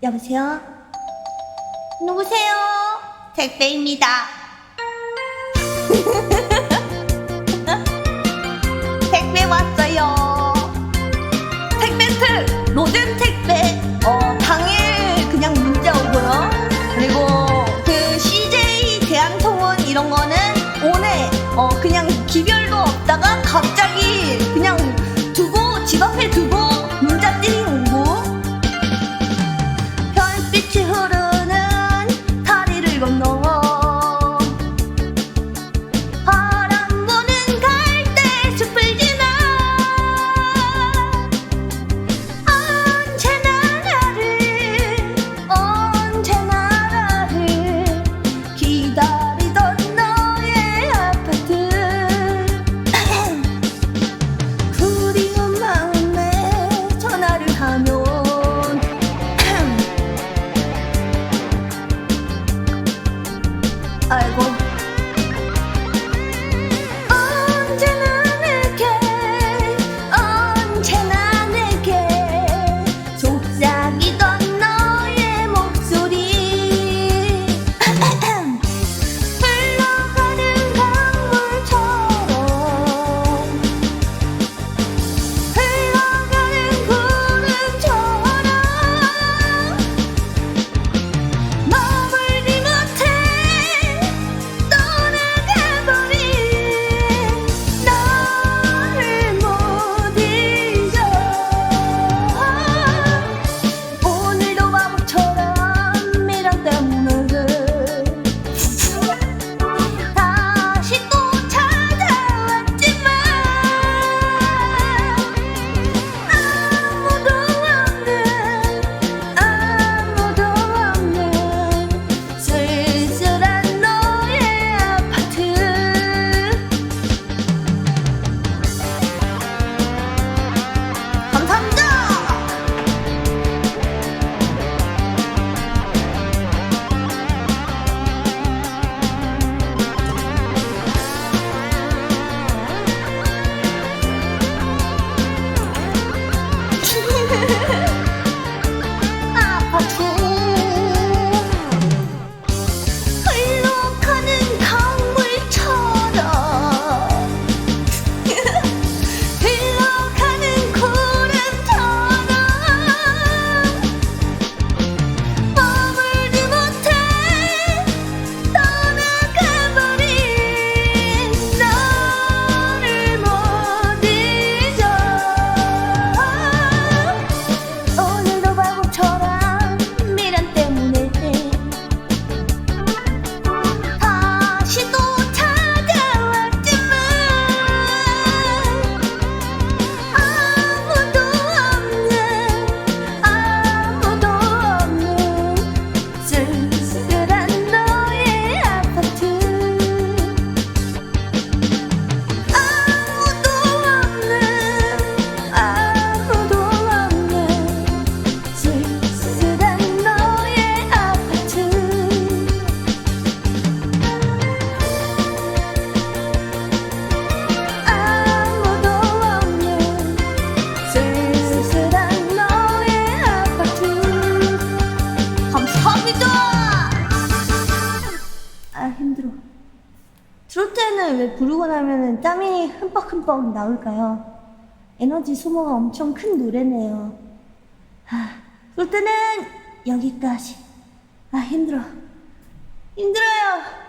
여보세요? 누구세요? 택배입니다. 택배 왔어요. 택배트 로젠 택배. 어, 당일 그냥 문자 오고요. 그리고 그 CJ 대한통운 이런 거는 오늘 어, 그냥 기별도 없다가 갑자기 노래를 왜 부르고 나면은 땀이 흠뻑흠뻑 나올까요? 에너지 소모가 엄청 큰 노래네요. 아, 그럴 때는 여기까지. 아, 힘들어. 힘들어요.